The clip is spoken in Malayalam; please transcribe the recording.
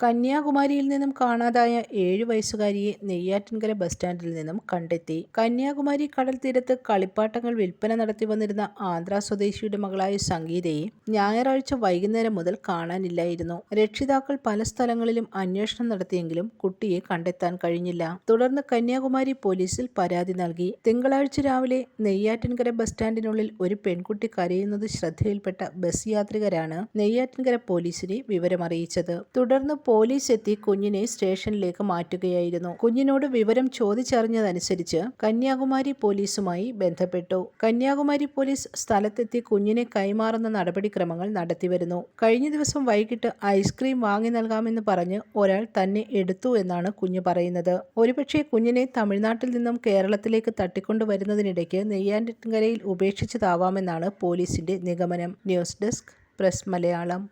കന്യാകുമാരിയിൽ നിന്നും കാണാതായ ഏഴു വയസ്സുകാരിയെ നെയ്യാറ്റിൻകര ബസ് സ്റ്റാൻഡിൽ നിന്നും കണ്ടെത്തി. കന്യാകുമാരി കടൽ തീരത്ത് കളിപ്പാട്ടങ്ങൾ വിൽപ്പന നടത്തി വന്നിരുന്ന ആന്ധ്ര സ്വദേശിയുടെ മകളായ സംഗീതയെ ഞായറാഴ്ച വൈകുന്നേരം മുതൽ കാണാനില്ലായിരുന്നു. രക്ഷിതാക്കൾ പല സ്ഥലങ്ങളിലും അന്വേഷണം നടത്തിയെങ്കിലും കുട്ടിയെ കണ്ടെത്താൻ കഴിഞ്ഞില്ല. തുടർന്ന് കന്യാകുമാരി പോലീസിൽ പരാതി നൽകി. തിങ്കളാഴ്ച രാവിലെ നെയ്യാറ്റിൻകര ബസ് സ്റ്റാൻഡിനുള്ളിൽ ഒരു പെൺകുട്ടി കരയുന്നത് ശ്രദ്ധയിൽപ്പെട്ട ബസ് യാത്രികരാണ് നെയ്യാറ്റിൻകര പോലീസിനെ വിവരമറിയിച്ചത്. തുടർന്ന് പോലീസ് എത്തി കുഞ്ഞിനെ സ്റ്റേഷനിലേക്ക് മാറ്റുകയായിരുന്നു. കുഞ്ഞിനോട് വിവരം ചോദിച്ചറിഞ്ഞതനുസരിച്ച് കന്യാകുമാരി പോലീസുമായി ബന്ധപ്പെട്ടു. കന്യാകുമാരി പോലീസ് സ്ഥലത്തെത്തി കുഞ്ഞിനെ കൈമാറുന്ന നടപടിക്രമങ്ങൾ നടത്തിവരുന്നു. കഴിഞ്ഞ ദിവസം വൈകിട്ട് ഐസ്ക്രീം വാങ്ങി നൽകാമെന്ന് പറഞ്ഞ് ഒരാൾ തന്നെ എടുത്തു എന്നാണ് കുഞ്ഞ് പറയുന്നത്. ഒരുപക്ഷെ കുഞ്ഞിനെ തമിഴ്നാട്ടിൽ നിന്നും കേരളത്തിലേക്ക് തട്ടിക്കൊണ്ടുവരുന്നതിനിടയ്ക്ക് നെയ്യാറ്റിൻകരയിൽ ഉപേക്ഷിച്ചതാവാമെന്നാണ് പോലീസിന്റെ നിഗമനം. News desk press Malayalam.